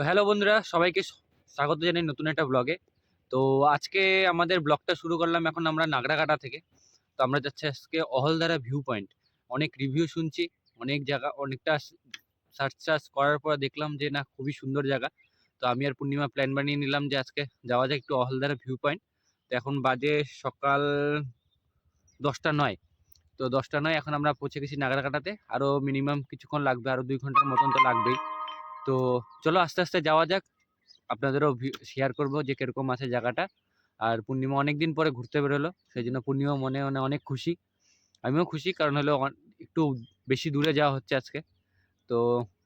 তো হ্যালো বন্ধুরা, সবাইকে স্বাগত জানাই নতুন একটা ব্লগে তো আজকে আমাদের ব্লগটা শুরু করলাম এখন আমরা নাগরাকাটা থেকে। তো আমরা যাচ্ছি আজকে অহলদারা ভিউ পয়েন্ট অনেক রিভিউ শুনছি, অনেক জায়গা, অনেকটা সার্চ সার্চ করার পর দেখলাম যে না, খুবই সুন্দর জায়গা। তো আমি আর পূর্ণিমা প্ল্যান বানিয়ে নিলাম যে আজকে যাওয়া যায় একটু অহলদারা ভিউ পয়েন্ট তো এখন বাজে সকাল দশটা নয়। তো দশটা নয় এখন আমরা পৌঁছে গেছি নাগরাকাটাতে। আরও মিনিমাম কিছুক্ষণ লাগবে আরও দুই ঘণ্টার মতন তো লাগবেই। তো চলো আস্তে আস্তে যাওয়া যাক। আপনাদেরও শেয়ার করব যে কীরকম আছে জায়গাটা। আর পূর্ণিমা অনেক দিন পরে ঘুরতে বেরোলো সেই জন্য পূর্ণিমা মনে মনে অনেক খুশি। আমিও খুশি কারণ হলো একটু বেশি দূরে যাওয়া হচ্ছে আজকে। তো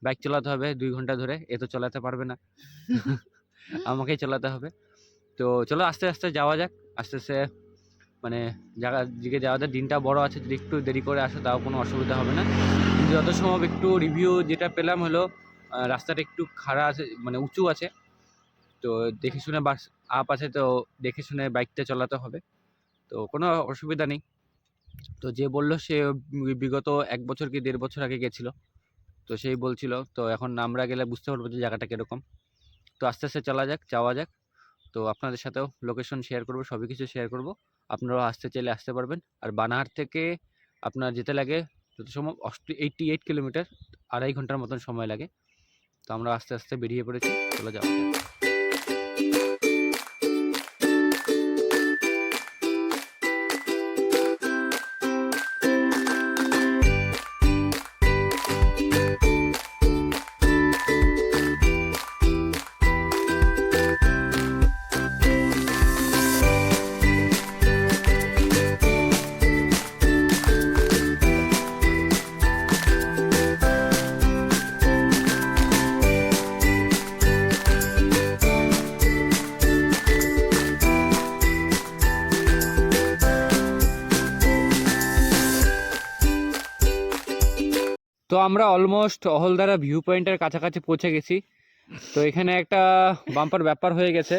বাইক চালাতে হবে দুই ঘণ্টা ধরে এ তো চালাতে পারবে না। আমাকেই চালাতে হবে। তো চলো আস্তে আস্তে যাওয়া যাক। আস্তে আস্তে মানে জায়গা দিকে যাওয়াতে দিনটা বড় আছে যদি একটু দেরি করে আসো তাও কোনো অসুবিধা হবে না। যত সম্ভব একটু রিভিউ যেটা পেলাম হলো রাস্তাটা একটু খাড়া আছে মানে উঁচু আছে। তো দেখে শুনে বাস আপ আছে, তো দেখে শুনে বাইকটা চালাতে হবে। তো কোনো অসুবিধা নেই। তো যে বলল সে বিগত এক বছর কি দেড় বছর আগে গেছিল। তো সেই বলছিল, তো এখন আমরা গেলে বুঝতে পারব যে জায়গাটা কীরকম। তো আস্তে আস্তে চলা যাক, যাওয়া যাক। তো আপনাদের সাথেও লোকেশন শেয়ার করব, সবই কিছু শেয়ার করব। আপনারাও আসতে চাইলে আসতে পারবেন। আর বানাহার থেকে আপনার যেতে লাগে, যত অষ্ট এইটটি এইট কিলোমিটার আড়াই ঘণ্টার মতন সময় লাগে। তো আমরা আস্তে আস্তে বেরিয়ে পড়েছি। চলে যাওয়া তো আমরা অলমোস্ট অহলদারা ভিউ পয়েন্টের কাছাকাছি পৌঁছে গেছি। তো এখানে একটা বাম্পার ব্যাপার হয়ে গেছে।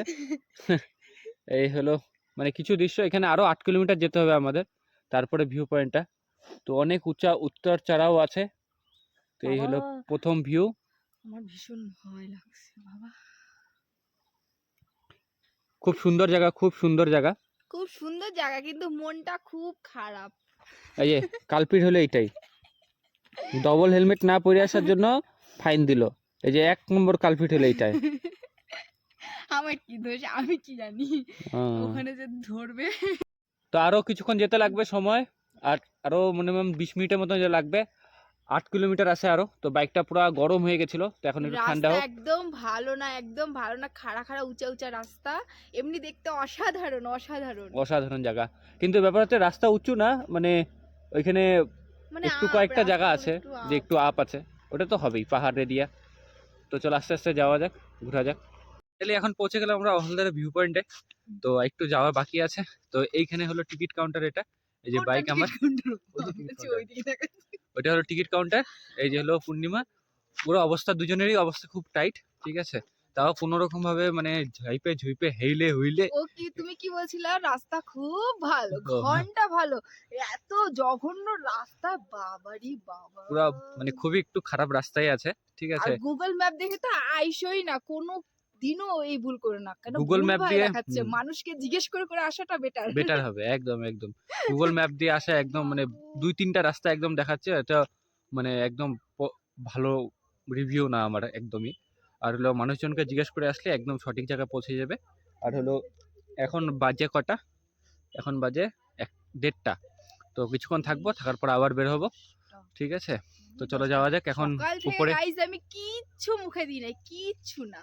এই হলো মানে কিছু দৃশ্য এখানে আরও আট কিলোমিটার যেতে হবে আমাদের তারপরে ভিউ পয়েন্টটা তো অনেক উঁচা উত্তর চড়াও আছে। তো এই হলো প্রথম ভিউ আমার ভীষণ ভয় লাগছে বাবা! খুব সুন্দর জায়গা খুব সুন্দর জায়গা। খুব সুন্দর জায়গা কিন্তু মনটা খুব খারাপ। এই যে কালপিট হলো এইটাই। ডবল হেলমেট না পরে আসার জন্য ফাইন দিল। এই যে এক নম্বর কালপিট হলো এইটাই আমার কি দোষ? আমি কি জানি? হ্যাঁ। ওখানে যে ধরবে। তো আরও কিছুক্ষণ যেতে লাগবে সময় আর আরও মিনিমাম বিশ মিনিটের মতো যে লাগবে। আট কিলোমিটার আছে আরও তো বাইকটা পুরো গরম হয়ে গেছিল তো এখন একটু ঠান্ডা হোক। একদম ভালো না একদম ভালো না খাড়া খাড়া উঁচা উঁচা রাস্তা। এমনি দেখতে অসাধারণ অসাধারণ। অসাধারণ জায়গা। কিন্তু ব্যাপার হচ্ছে রাস্তা উঁচু না মানে ওইখানে মানে একটু কয়েকটা জায়গা আছে যে একটু আপ। আছে। ওটা তো হবেই পাহাড় এরিয়া তো চলো আস্তে আস্তে যাওয়া যাক ঘোরা যাক। তাহলে এখন পৌঁছে গেলাম আমরা অহলদারা ভিউ পয়েন্টে তো একটু যাওয়ার বাকি আছে। তো এইখানে হলো টিকিট কাউন্টার এটা। এই যে বাইক আমার। ওইটা হলো টিকিট কাউন্টার এই যে হলো পূর্ণিমা। পুরো অবস্থা দুজনেরই অবস্থা খুব টাইট ঠিক আছে? তাও কোনো রকম ভাবে মানে ঝাইপে ঝুইপে হেইলে হুইলে ও কি তুমি কি বলছিলা? রাস্তা খুব ভালো। ঘণ্টা ভালো। এত জঘন্য রাস্তা বাবারি বাবা। পুরো মানে খুবই একটু খারাপ রাস্তায় আছে ঠিক আর আছে? গুগল ম্যাপ দেখে তো আইসই না কোনো দিনও এই ভুল করে না। কেন map ভালো দিয়ে- দেখাচ্ছে মানুষকে জিজ্ঞেস করে করে আসাটা বেটার বেটার হবে একদম একদম। গুগল ম্যাপ দিয়ে আসা একদম মানে দুই তিনটা রাস্তা একদম দেখাচ্ছে এটা মানে একদম ভালো রিভিউ না আমার একদমই। আর হলো মানুষজনকে জিজ্ঞেস করে আসলে একদম সঠিক জায়গায় পৌঁছে যাবে। আর হলো এখন বাজে কটা? এখন বাজে এক দেড়টা। তো কিছুক্ষণ থাকব থাকার পর আবার বের হব। ঠিক আছে? তো চলো যাওয়া যাক এখন উপরে। আমি কিচ্ছু মুখে দিই নাই কিচ্ছু না।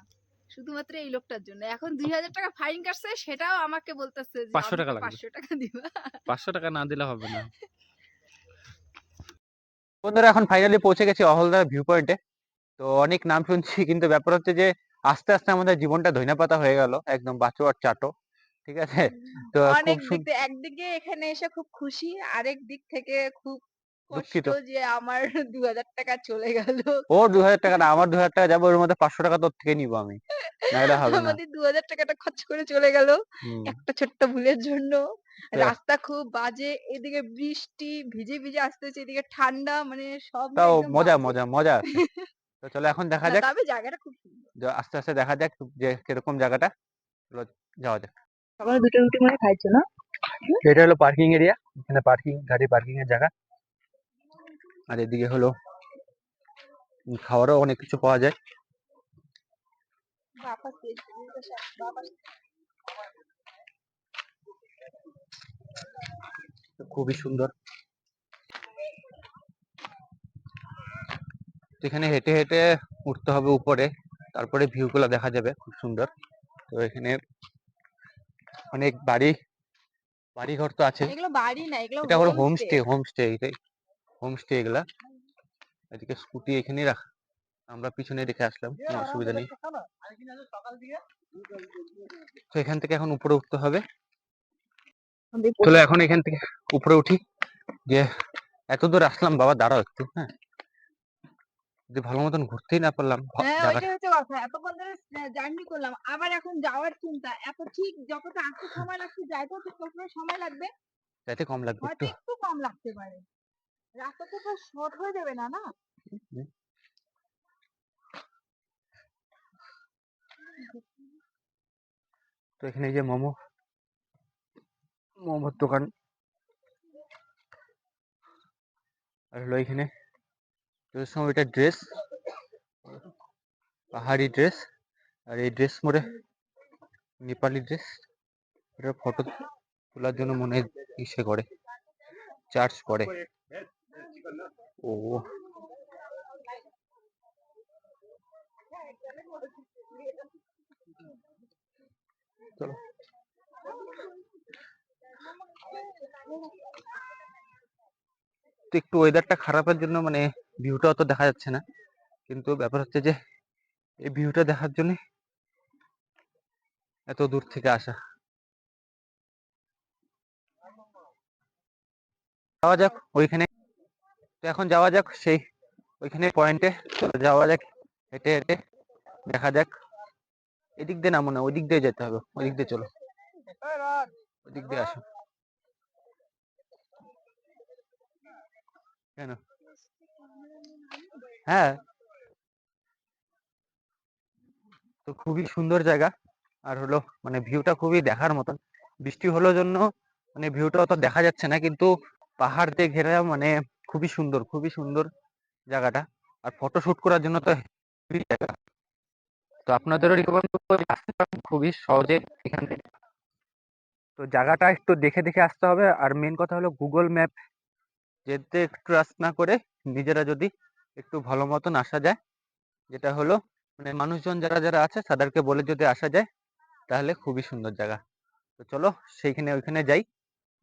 শুধুমাত্র এই লোকটার জন্য। এখন দুই হাজার টাকা ফাইন কাটছে সেটাও আমাকে বলতেছে যে 500 টাকা লাগবে। পাঁচশো টাকা দিবা। পাঁচশো টাকা না দিলে হবে না। বন্ধুরা এখন ফাইনালি পৌঁছে গেছি অহলদার ভিউ পয়েন্টে তো অনেক নাম শুনছি কিন্তু ব্যাপার হচ্ছে যে আস্তে আস্তে আমাদের জীবনটা ধইনা পাতা হয়ে গেল একদম বাঁচো আর চাটো ঠিক আছে? তো অনেক দিক থেকে- একদিকে এখানে এসে খুব খুশি আরেক দিক থেকে খুব দুঃখিত। যে আমার দু হাজার টাকা চলে গেল। ওর দু হাজার টাকা না আমার দু হাজার টাকা যাবে ওর মধ্যে পাঁচশো টাকা তোর থেকে নিবো আমি নাহলে হবে না। আমাদের দু হাজার টাকাটা খরচ করে চলে গেল একটা ছোট্ট ভুলের জন্য। রাস্তা খুব বাজে এদিকে বৃষ্টি ভিজে ভিজে আসতে হচ্ছে এদিকে ঠান্ডা মানে সব তাও মজা মজা মজা আছে। তো চলো এখন দেখা যাক। তবে জায়গাটা খুব সুন্দর। যা- আস্তে আস্তে দেখা যাক যে কীরকম জায়গাটা। চলো যাওয়া যাক। সকালে দুটো রুটি মানে খাইছো না? এটা হলো পার্কিং এরিয়া। এখানে পার্কিং গাড়ি পার্কিং এর জায়গা। আর এদিকে হলো খাওয়ারও অনেক কিছু পাওয়া যায়। খুবই সুন্দর। এখানে হেঁটে হেঁটে উঠতে হবে উপরে। তারপরে ভিউ গুলো দেখা যাবে খুব সুন্দর। তো এখানে অনেক বাড়ি বাড়ি ঘর তো আছে। এগুলো বাড়ি না এগুলো এটা হলো home homestay। Stay homestay এটাই। হোম স্টে এগুলা। এদিকে স্কুটি এখানেই রাখা। আমরা পিছনে রেখে আসলাম কোনো অসুবিধা নেই। তো এখান থেকে এখন উপরে উঠতে হবে। চলো এখন এখান থেকে উপরে উঠি। যে এত দূর আসলাম বাবা দাঁড়াও একটু হ্যাঁ। যদি ভালো মতন ঘুরতেই না পারলাম ভা- হ্যাঁ জায়গাটা হচ্ছে কথা। এতক্ষণ ধরে জার্নি করলাম। আবার এখন যাওয়ার চিন্তা। এত ঠিক যতটা আসতে সময় লাগছে যাইতেও ততটা সময় লাগবে। যাতে কম লাগবে একটু। একটু কম লাগতে পারে। রাস্তা তো শর্ট হয়ে যাবে না না? তো এখানে যে মোমো মোমোর দোকান। আর হলো এখানে সময় এটা ড্রেস, পাহাড়ি ড্রেস, আর এই ড্রেস মোড়ে নেপালি ড্রেস, এটা ফটো তোলার জন্য মনে ইসে করে চার্জ করে ও। চলো তো একটু ওয়েদারটা খারাপের জন্য মানে ভিউটা অত দেখা যাচ্ছে না। কিন্তু ব্যাপার হচ্ছে যে, এই ভিউটা দেখার জন্য এত দূর থেকে আসা। যাওয়া যাক ওইখানে। তো এখন যাওয়া যাক সেই ওইখানে পয়েন্টে যাওয়া যাক, হেঁটে হেঁটে দেখা যাক। এদিক দিয়ে নামো না ওই দিক দিয়ে যেতে হবে ওই দিক দিয়ে চলো। ওই দিক দিয়ে আসো। কেন? হ্যাঁ। তো খুবই সুন্দর জায়গা। আর হলো মানে ভিউটা খুবই দেখার মতন। বৃষ্টি হলো জন্য মানে ভিউটা অত দেখা যাচ্ছে না, কিন্তু পাহাড় দিয়ে ঘেরা মানে খুবই সুন্দর খুবই সুন্দর জায়গাটা। আর ফটো শুট করার জন্য তো জায়গা। তো আপনাদেরও রিকমেন্ড করব খুবই সহজে এখান থেকে। তো জায়গাটা একটু দেখে দেখে আসতে হবে। আর মেন কথা হলো গুগল ম্যাপ যেতে ট্রাস্ট না করে নিজেরা যদি একটু ভালো মতন আসা যায়, যেটা হলো মানে মানুষজন যারা যারা আছে তাদেরকে বলে যদি আসা যায়, তাহলে খুবই সুন্দর জায়গা। তো চলো সেইখানে ওইখানে যাই,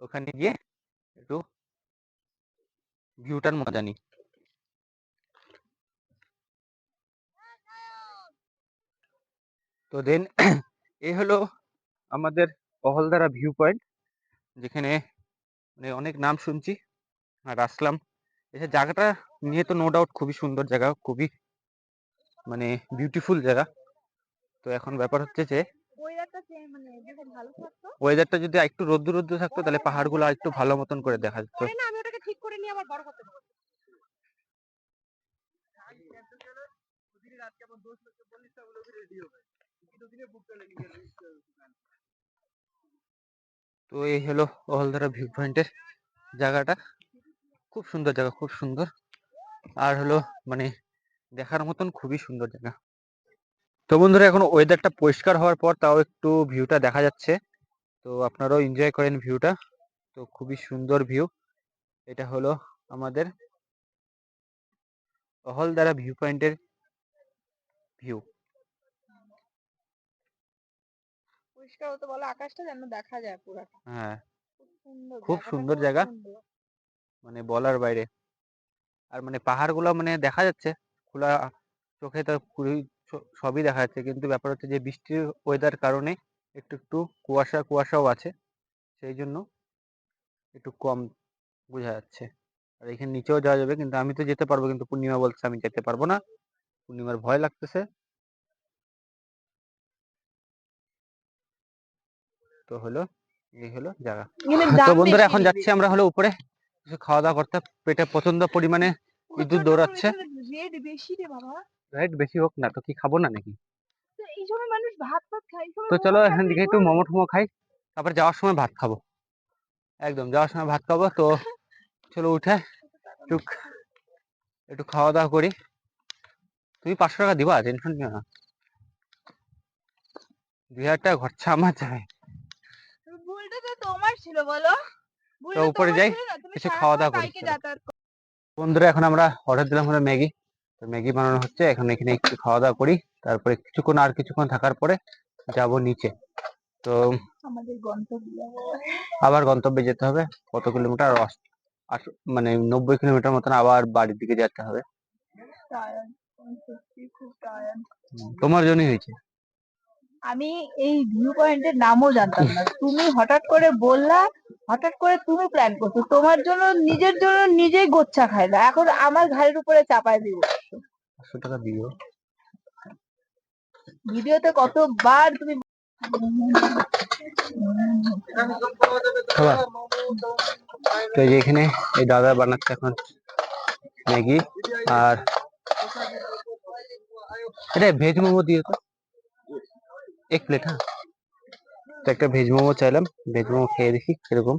ওখানে গিয়ে একটু ভিউটার মজা নিই তো দেন এই হলো আমাদের অহলদারা ভিউ পয়েন্ট যেখানে মানে অনেক নাম শুনছি। আর আসলাম। এসে জায়গাটা নিয়ে তো নো ডাউট খুবই সুন্দর জায়গা খুবই মানে বিউটিফুল জায়গা। তো এখন ব্যাপার হচ্ছে যে ওয়েদারটা মানে যদি একটু রোদ্দু রোদ্দু থাকতো তাহলে পাহাড়গুলো আর একটু ভালো মতন করে দেখা যেত। তো এই হলো অহলদারা ভিউ পয়েন্টের জায়গাটা। খুব সুন্দর জায়গা খুব সুন্দর। আর হলো মানে দেখার মতন খুবই সুন্দর জায়গা। তো বন্ধুরা এখন ওয়েদারটা পরিষ্কার হওয়ার পর তাও একটু ভিউটা দেখা যাচ্ছে। তো আপনারাও এনজয় করেন ভিউটা তো খুবই সুন্দর ভিউ এটা হলো আমাদের অহলদারা ভিউ পয়েন্টের ভিউ পরিষ্কার হতে বলো আকাশটা যেন দেখা যায় পুরাটা। হ্যাঁ। খুব সুন্দর জায়গা। মানে বলার বাইরে। আর মানে পাহাড়গুলো মানে দেখা যাচ্ছে খোলা চোখে তো পুরোই সবই দেখা যাচ্ছে। কিন্তু ব্যাপার হচ্ছে যে বৃষ্টির ওয়েদার কারণে একটু একটু কুয়াশা কুয়াশাও আছে। সেই জন্য একটু কম বোঝা যাচ্ছে। আর এখানে নিচেও যাওয়া যাবে কিন্তু আমি তো যেতে পারব। কিন্তু পূর্ণিমা বলছে আমি যেতে পারব না। পূর্ণিমার ভয় লাগতেছে। তো হলো এই হলো জায়গা। তো বন্ধুরা এখন যাচ্ছি আমরা হলো উপরে। কিছু খাওয়া দাওয়া করতে পেটে প্রচণ্ড পরিমাণে বিদ্যুৎ দৌড়াচ্ছে। রেট বেশি রে বাবা। রাইট বেশি হোক না তো কি খাব না নাকি? এই সময় মানুষ ভাত ফাত খায় তো চলো এখান থেকে একটু মোমো টোমো খাই তারপর যাওয়ার সময় ভাত খাব। একদম যাওয়ার সময় ভাত খাব তো চলো উঠে একটু একটু খাওয়া দাওয়া করি। তুমি পাঁচশো টাকা দিবা টেনশন নিও না। দুই হাজার টাকা খরচা আমার যাবে ভুলটা তো তোমার ছিল বলো। ভুলটা উপরে যাই, কিছু খাওয়া দাওয়া করি। বন্ধুরা এখন আমরা অর্ডার দিলাম হলো ম্যাগি। তো ম্যাগি বানানো হচ্ছে এখন এখানে একটু খাওয়া দাওয়া করি। তারপরে কিছুক্ষণ আর কিছুক্ষণ থাকার পরে যাব নিচে। তো আমাদের আবার গন্তব্যে যেতে হবে কত কিলোমিটার মানে নব্বই কিলোমিটার মতন আবার বাড়ির দিকে যেতে হবে। তোমার জন্যই হয়েছে। আমি এই ভিউ পয়েন্টের নামও জানতাম না। তুমি হঠাৎ করে বললা হঠাৎ করে তুমি প্ল্যান করছ তোমার জন্য নিজের জন্য নিজেই গোচ্ছা খায় খাইলা এখন আমার ঘাড়ের উপরে চাপায় দিব টাকা দিও। ভিডিওতে কতবার তুমি তো এখানে এই দাদা বানাচ্ছে এখন ম্যাগি আর এটা ভেজ মোমো দিও তো। এক প্লেট হ্যাঁ? তো একটা ভেজ মোমো চাইলাম ভেজ মোমো খেয়ে দেখি কীরকম।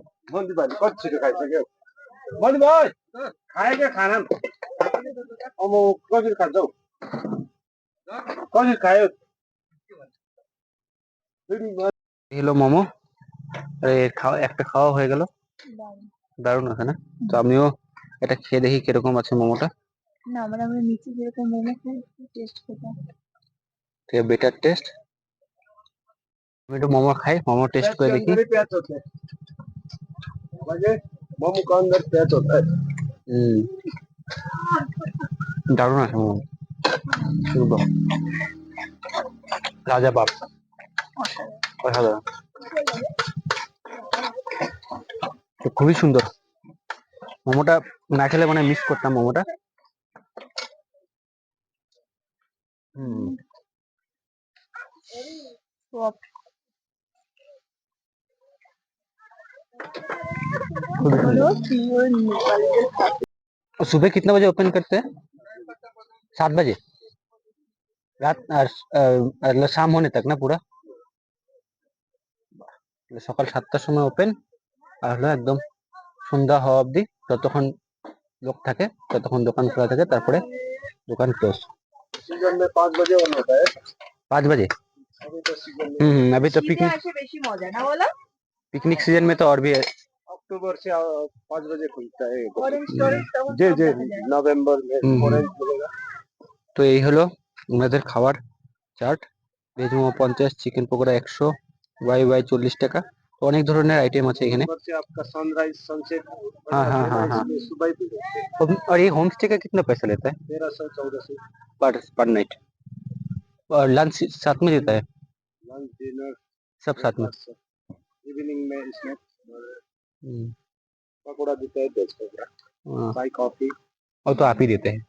একটা খাওয়া হয়ে গেল। দারুণ আছে না? তো আমিও এটা খেয়ে দেখি কীরকম আছে মোমোটা। না মানে আমরা আমরা নিচে যেরকম মোমো খাই টেস্ট করতাম। বেটার টেস্ট আমি একটু মোমো খাই মোমো টেস্ট করে দেখি। মোমো কান দর পেট দারুণ আছে মোমো। শুরু রাজা বাপ। অসাধারণ। খুবই সুন্দর। মোমোটা না খেলে মানে মিস করতাম মোমোটা। হম। सुबह कितने बजे ओपन करते हैं सात बजे রাত আর আহ, আর শাম होने तक না পুরা তাহলে সকাল সাতটার সময় ওপেন আর হলো একদম সন্ধ্যা হওয়া অবধি যতক্ষণ লোক থাকে ততক্ষণ দোকান খোলা থাকে তারপরে দোকান ক্লোজ सीजन में पाँच बजे बंद होता है पाँच बजे अभी तो सीजन में हम्म हम्म, अभी तो শীতে पिकनिक আসে বেশি মজা না বলো पिकनिक सीजन में तो और भी है अक्टूबर से आ, पाँच बजे खुलता है অরেঞ্জ টরেঞ্জ তখন जी সব जी দেখা যায়। नवंबर में हम्म, ऑरेंज मिलेगा তো এই হলো ওনাদের খাবার চার্ট ভেজ মোমো পঞ্চাশ চিকেন পকোড়া একশো ওয়াই ওয়াই চল্লিশ টাকা তো অনেক ধরনের আইটেম আছে এখানে नवंबर से आपका सनराइज सनसेट हाँ, हाँ, हाँ, हाँ। सुबह ही मिलते हैं और- और ये होम स्टे का कितना पैसा लेता है तेरह सौ चौदह सौ पर पर नाइट और लंच साथ में देता है लंच डिनर सब साथ में इवनिंग में स्नैक्स हम्म, पकौड़ा देता है दस पकौड़ा हाँ, चाय कॉफी और तो आप ही देते हैं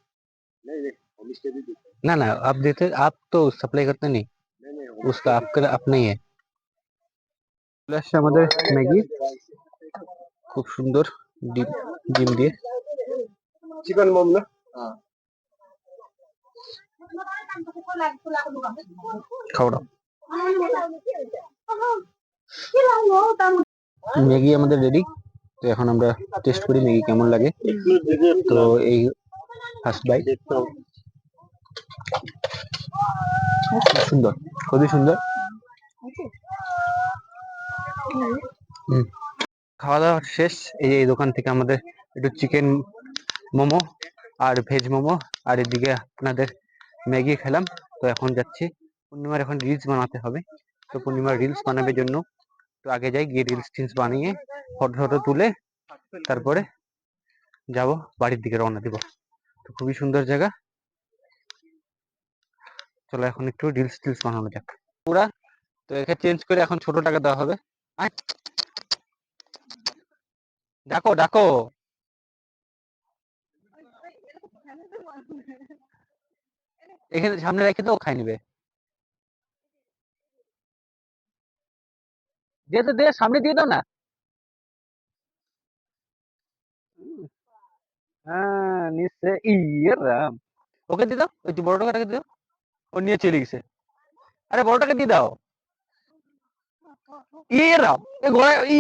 नहीं नहीं होम स्टे भी देते हैं ना ना आप देते आप तो सप्लाई करते नहीं नहीं नहीं उसका आपका अपना ही है চলে আসছে আমাদের ম্যাগি খুব সুন্দর ডিম ডিম দিয়ে चिकन मोम ना খাওয়া ম্যাগি আমাদের রেডি তো এখন আমরা টেস্ট করি ম্যাগি কেমন লাগে। তো এই ফার্স্ট বাইট সুন্দর, খুবই সুন্দর। খাওয়া দাওয়া শেষ, এই এই দোকান থেকে আমাদের একটু চিকেন মোমো আর ভেজ মোমো আর এদিকে আপনাদের ম্যাগি খেলাম। তো এখন যাচ্ছি, পূর্ণিমার এখন রিলস বানাতে হবে। তো পূর্ণিমার রিলস বানাবে জন্য আগে যাই, গিয়ে রিলস টিলস বানিয়ে ফটো ফটো তুলে তারপরে যাব, বাড়ির দিকে রওনা দিব। তো খুবই সুন্দর জায়গা। চলো এখন একটু রিলস টিলস বানানো যাক। পুরা, তো একে চেঞ্জ করে এখন ছোট টাকা দেওয়া হবে। ডাকো ডাকো। এখানে সামনে রেখে তো খাই নিবে। দিয়ে তো দিয়ে সামনে দিয়ে দাও না। হ্যাঁ ইয়ে ওকে দিয়ে দাও, ওই যে বড় টাকাটাকে দিয়ে দাও। ও নিয়ে চলে গেছে। আরে বড়টাকে দিয়ে দাও। ইয়ে রাম, এ ঘোড়া ই।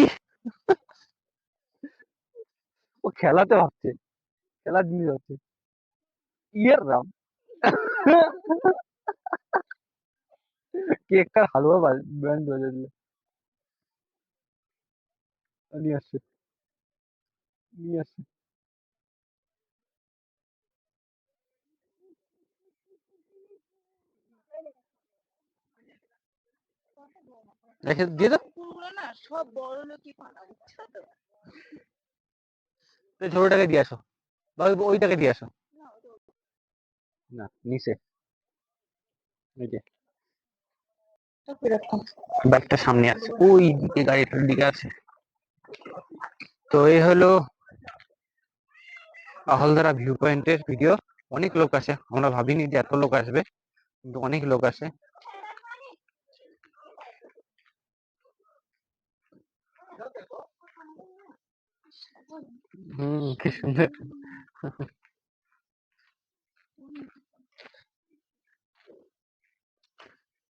ও খেলাতে ভাবছে। খেলার জিনিস হচ্ছে ইয়ে রাম। কেকটার হালুয়া ব্যান্ড বাজে দিল। নিয়ে আসছে। নিয়ে আসছে। রেখে দিয়ে দাও। কুকুরগুলো না সব বড় লোকই পানা বুঝছ তো? তো ছোটটাকে দিয়ে আসো। বা ওইটাকে দিয়ে আসো। না নিচে। ওই যে। ব্যাগটা সামনে আছে। ওই দিকে গাড়িটার দিকে আছে। তো এই হলো আহলদারা ভিউ পয়েন্টের ভিডিও অনেক লোক আছে আমরা ভাবিনি যে এত লোক আসবে, কিন্তু অনেক লোক আছে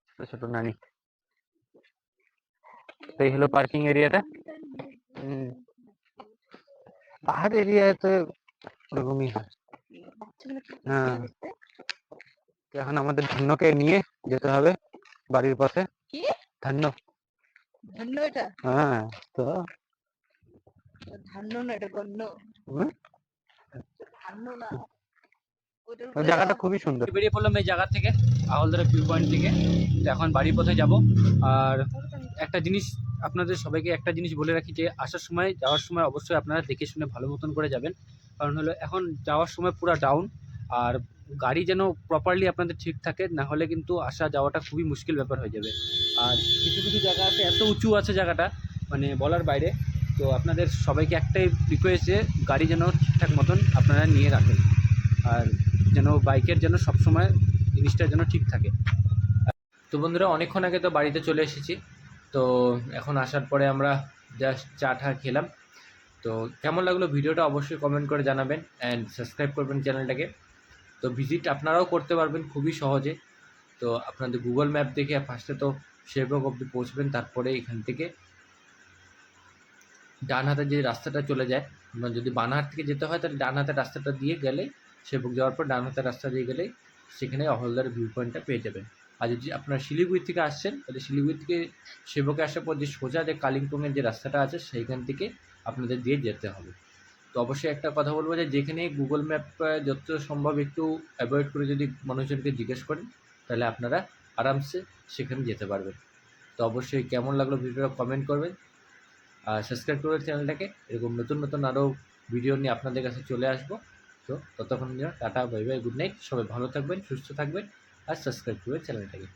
ছোট ছোট নানি। তো এই হলো পার্কিং এরিয়াটা হুম পাহাড় এরিয়াতে ওরকমই হয়। হ্যাঁ। এখন আমাদের ধন্যকে নিয়ে যেতে হবে বাড়ির পথে। কি? ধন্য। এটা? হ্যাঁ তো? ধান্য না এটা হুম? ধান্য না। জায়গাটা খুবই সুন্দর। বেরিয়ে পড়লাম এই জায়গা থেকে আহলদারা ভিউ পয়েন্ট থেকে। তো এখন বাড়ির পথে যাব। আর একটা জিনিস আপনাদের সবাইকে একটা জিনিস বলে রাখি যে, আসার সময়, যাওয়ার সময় অবশ্যই আপনারা দেখে শুনে ভালো মতন করে যাবেন। কারণ হলো, এখন যাওয়ার সময় পুরো ডাউন আর গাড়ি যেন প্রপারলি আপনাদের ঠিক থাকে, না হলে কিন্তু আসা যাওয়াটা খুবই মুশকিল ব্যাপার হয়ে যাবে। আর কিছু কিছু জায়গা আছে, এত উঁচু আছে জায়গাটা মানে বলার বাইরে। তো আপনাদের সবাইকে একটাই রিকোয়েস্ট যে, গাড়ি যেন ঠিকঠাক মতন আপনারা নিয়ে রাখেন। আর যেন বাইকের যেন সবসময় জিনিসটা যেন ঠিক থাকে। তো বন্ধুরা, অনেকক্ষণ আগে তো বাড়িতে চলে এসেছি। তো এখন আসার পরে আমরা জাস্ট চা টা খেলাম। তো কেমন লাগল ভিডিওটা অবশ্যই কমেন্ট করে জানাবেন অ্যান্ড সাবস্ক্রাইব করবেন চ্যানেলটাকে। তো ভিজিট আপনারাও করতে পারবেন খুবই সহজে। তো আপনাদের গুগল ম্যাপ দেখে ফার্স্টে তো শেরবক অব্দি পৌঁছবেন, তারপরে এখান থেকে ডান হাতে যে রাস্তাটা চলে যায় আপনার যদি বান হাত থেকে যেতে হয়, তাহলে ডান হাতের রাস্তাটা দিয়ে গেলে শেরবক যাওয়ার পর ডান হাতের রাস্তা দিয়ে গেলে সেখানে অহলদার ভিউ পয়েন্টটা পেয়ে যাবেন। আর যদি আপনার শিলিগুড়ি থেকে আসছেন, তাহলে শিলিগুড়ি থেকে সেবকে আসার পর যে সোজা যে কালিম্পংয়ের যে রাস্তাটা আছে, সেইখান থেকে আপনাদের দিয়ে যেতে হবে। তো অবশ্যই একটা কথা বলব যে, যেখানে গুগল ম্যাপ যত সম্ভব একটু অ্যাভয়েড করে যদি মানুষজনকে জিজ্ঞেস করেন, তাহলে আপনারা আরামসে সেখানে যেতে পারবেন। তো অবশ্যই কেমন লাগল ভিডিওটা কমেন্ট করবেন। আর সাবস্ক্রাইব করবেন চ্যানেলটাকে, এরকম নতুন নতুন আরও ভিডিও নিয়ে আপনাদের কাছে চলে আসব। তো ততক্ষণ tata bye bye good night সবাই ভালো থাকবেন, সুস্থ থাকবেন। আর সাবস্ক্রাইব করবেন চ্যানেলটাকে